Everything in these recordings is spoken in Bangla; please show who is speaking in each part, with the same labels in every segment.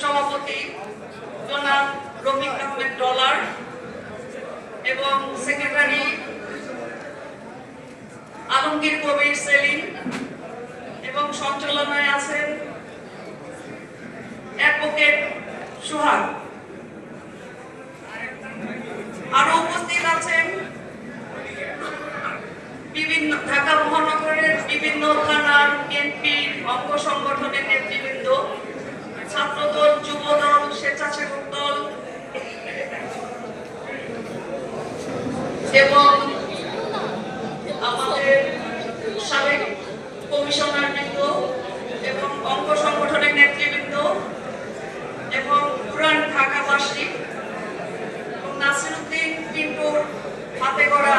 Speaker 1: সভাপতি ডলার এবং সেক্রেটারি আলমগীর কবির সেলিম এবং সঞ্চালনায় আছেন অ্যাডভোকেট সোহাগ। বিভিন্ন ঢাকা মহানগরের বিভিন্ন থানার এমপির, অঙ্গ সংগঠনের নেতৃবৃন্দ, ছাত্রদল, যুবদল, স্বেচ্ছাসেবক দল, এবং আমাদের সাবেক কমিশনার বৃন্দ এবং অঙ্গ সংগঠনের নেতৃবৃন্দ এবং পুরান ঢাকাবাসী এবং নাসিরুদ্দিন পিন্টুর হাতে গড়া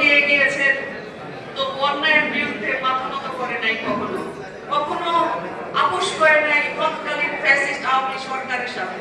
Speaker 1: দিয়ে গিয়েছেন। তো অন্যায়ের বিরুদ্ধে মাথা নত করে নাই কখনো। কখনো আপোষ করে নাই তৎকালীন ফ্যাসিস্ট আওয়ামী সরকারের সাথে।